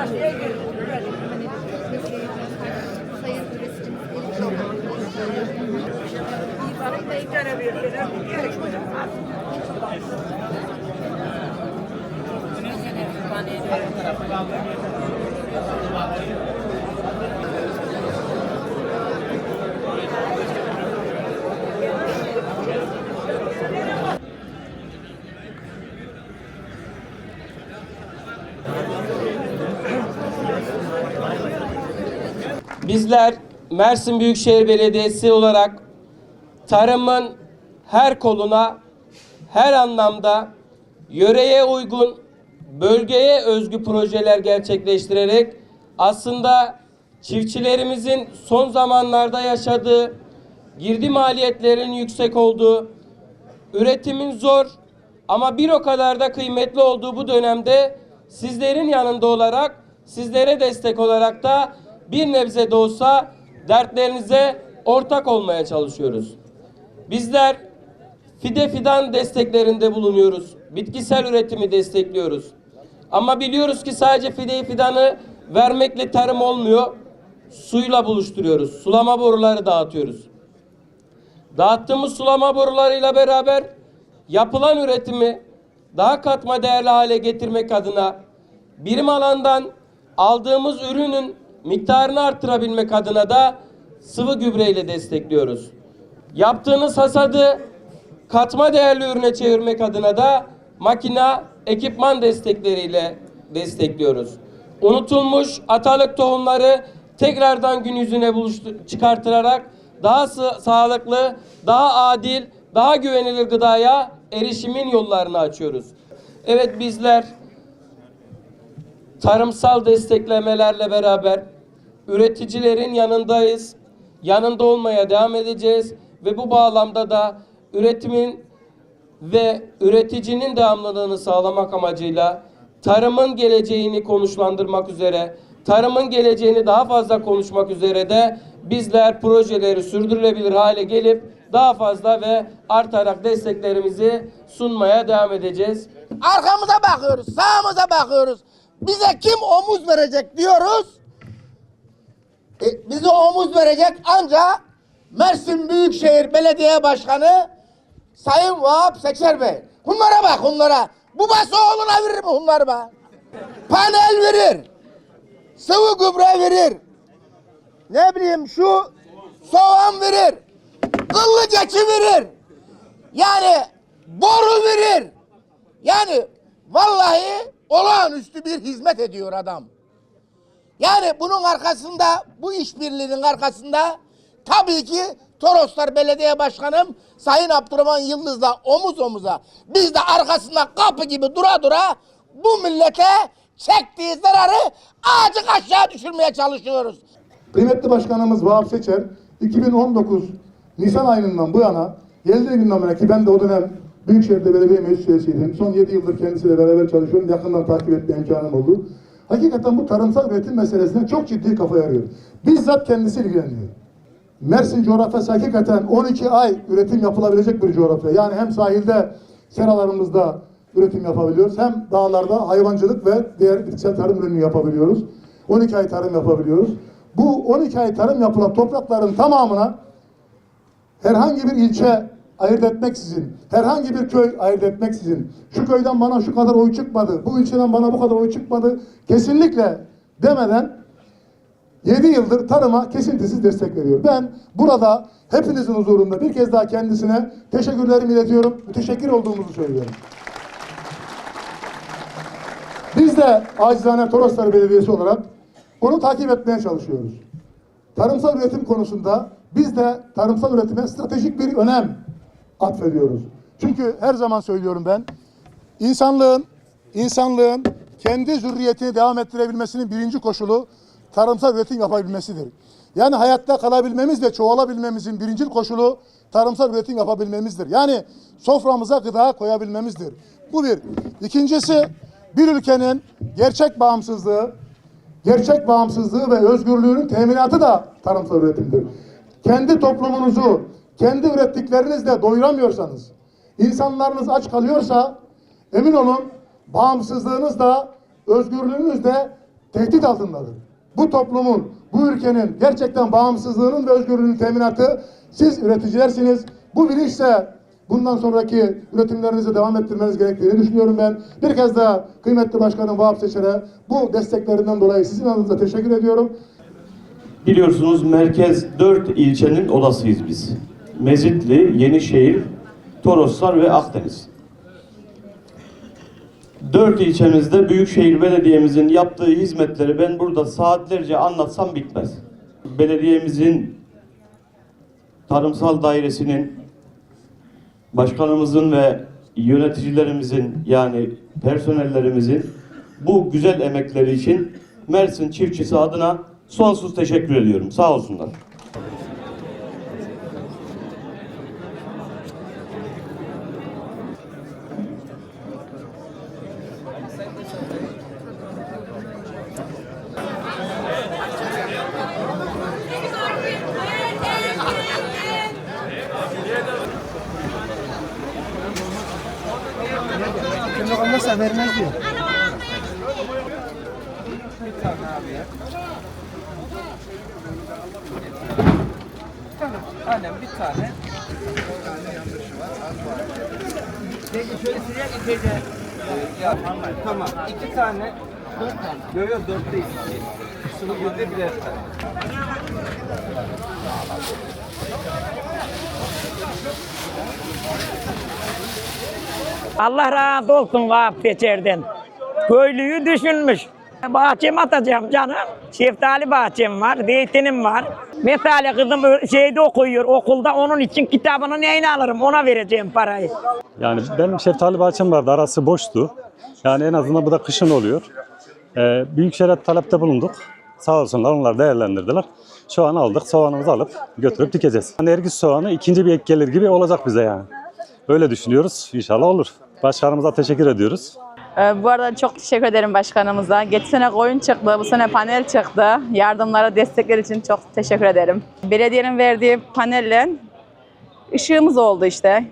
Sayın üreticimiz Bizler Mersin Büyükşehir Belediyesi olarak tarımın her koluna, her anlamda yöreye uygun, bölgeye özgü projeler gerçekleştirerek aslında çiftçilerimizin son zamanlarda yaşadığı girdi maliyetlerin yüksek olduğu, üretimin zor ama bir o kadar da kıymetli olduğu bu dönemde sizlerin yanında olarak, sizlere destek olarak da bir nebze de olsa dertlerinize ortak olmaya çalışıyoruz. Bizler fide fidan desteklerinde bulunuyoruz. Bitkisel üretimi destekliyoruz. Ama biliyoruz ki sadece fide fidanı vermekle tarım olmuyor. Suyla buluşturuyoruz. Sulama boruları dağıtıyoruz. Dağıttığımız sulama borularıyla beraber yapılan üretimi daha katma değerli hale getirmek adına birim alandan aldığımız ürünün miktarını artırabilmek adına da sıvı gübreyle destekliyoruz. Yaptığınız hasadı katma değerli ürüne çevirmek adına da makina, ekipman destekleriyle destekliyoruz. Unutulmuş atalık tohumları tekrardan gün yüzüne buluştu- çıkartılarak daha sağlıklı, daha adil, daha güvenilir gıdaya erişimin yollarını açıyoruz. Evet bizler tarımsal desteklemelerle beraber üreticilerin yanındayız. Yanında olmaya devam edeceğiz ve bu bağlamda da üretimin ve üreticinin devamlılığını sağlamak amacıyla tarımın geleceğini konuşlandırmak üzere, tarımın geleceğini daha fazla konuşmak üzere de bizler projeleri sürdürülebilir hale gelip daha fazla ve artarak desteklerimizi sunmaya devam edeceğiz. Arkamıza bakıyoruz, sağımıza bakıyoruz. Bize kim omuz verecek diyoruz. E, bize omuz verecek ancak Mersin Büyükşehir Belediye Başkanı Sayın Vahap Seçer Bey. Bunlara bak bunlara. Babası oğluna verir mi bunlar be? Panel verir. Sıvı gübre verir. Ne bileyim şu soğan verir. Kıllı keçi verir. Yani boru verir. Yani vallahi olağanüstü bir hizmet ediyor adam. Yani bunun arkasında, bu işbirliğinin arkasında tabii ki Toroslar Belediye Başkanım Sayın Abdurrahman Yıldız'la omuz omuza biz de arkasında kapı gibi dura dura bu millete çektiği zararı azıcık aşağı düşürmeye çalışıyoruz. Kıymetli Başkanımız Vahap Seçer 2019 Nisan ayından bu yana geldiği günden beri ki ben de o dönem Büyükşehir'de belediye meclis üyesiydim. Son 7 yıldır kendisiyle beraber çalışıyorum. Yakından takip etme imkanım oldu. Hakikaten bu tarımsal üretim meselesine çok ciddi kafa yarıyor. Bizzat kendisi ilgileniyor. Mersin coğrafyası hakikaten 12 ay üretim yapılabilecek bir coğrafya. Yani hem sahilde seralarımızda üretim yapabiliyoruz hem dağlarda hayvancılık ve diğer bitkisel tarım ürünü yapabiliyoruz. 12 ay tarım yapabiliyoruz. Bu 12 ay tarım yapılan toprakların tamamına herhangi bir ilçe ayırt etmeksizin, herhangi bir köy ayırt etmeksizin, şu köyden bana şu kadar oy çıkmadı, bu ilçeden bana bu kadar oy çıkmadı, kesinlikle demeden 7 yıldır tarıma kesintisiz destek veriyor. Ben burada hepinizin huzurunda bir kez daha kendisine teşekkürlerimi iletiyorum. Müteşekkir olduğumuzu söylüyorum. Biz de acizane Toroslar Belediyesi olarak onu takip etmeye çalışıyoruz. Tarımsal üretim konusunda biz de tarımsal üretime stratejik bir önem atfediyoruz. Çünkü her zaman söylüyorum ben, insanlığın insanlığın kendi zürriyetini devam ettirebilmesinin birinci koşulu tarımsal üretim yapabilmesidir. Yani hayatta kalabilmemiz ve çoğalabilmemizin birinci koşulu tarımsal üretim yapabilmemizdir. Yani soframıza gıda koyabilmemizdir. Bu bir. İkincisi bir ülkenin gerçek bağımsızlığı, gerçek bağımsızlığı ve özgürlüğünün teminatı da tarımsal üretimdir. Kendi toplumunuzu, kendi ürettiklerinizle doyuramıyorsanız, insanlarınız aç kalıyorsa emin olun bağımsızlığınız da özgürlüğünüz de tehdit altındadır. Bu toplumun, bu ülkenin gerçekten bağımsızlığının ve özgürlüğünün teminatı siz üreticilersiniz. Bu bilinçle bundan sonraki üretimlerinizi devam ettirmeniz gerektiğini düşünüyorum ben. Bir kez daha kıymetli başkanım Vahap Seçer'e bu desteklerinden dolayı sizin adınıza teşekkür ediyorum. Biliyorsunuz merkez 4 ilçenin odasıyız biz. Mezitli, Yenişehir, Toroslar ve Akdeniz. 4 ilçemizde Büyükşehir Belediye'mizin yaptığı hizmetleri ben burada saatlerce anlatsam bitmez. Belediyemizin tarımsal dairesinin başkanımızın ve yöneticilerimizin yani personellerimizin bu güzel emekleri için Mersin çiftçisi adına sonsuz teşekkür ediyorum. Sağ olsunlar. Annem bir tane. Peki şöyle sıraya gideceğim. Ya tamam. iki tane. Dört tane. Yok yok dört değil. Şunu birer tane. Allah razı olsun Vahap Seçer'den. Köylüyü düşünmüş. Bahçem atacağım canım. Şeftali bahçem var, zeytinim var. Mesela kızım şeyde okuyor, okulda onun için kitabını neyini alırım, ona vereceğim parayı. Yani benim şeftali bahçem vardı, arası boştu. Yani en azından bu da kışın oluyor. Ee, Büyükşehir'e talepte bulunduk. Sağ olsunlar onlar değerlendirdiler. Şu an aldık, soğanımızı alıp götürüp dikeceğiz. Hani Ergis soğanı ikinci bir ek gelir gibi olacak bize yani. Öyle düşünüyoruz, İnşallah olur. Başkanımıza teşekkür ediyoruz. Ee, Bu arada çok teşekkür ederim başkanımıza. Geçen sene koyun çıktı, bu sene panel çıktı. Yardımlara, destekler için çok teşekkür ederim. Belediyenin verdiği panelle ışığımız oldu işte.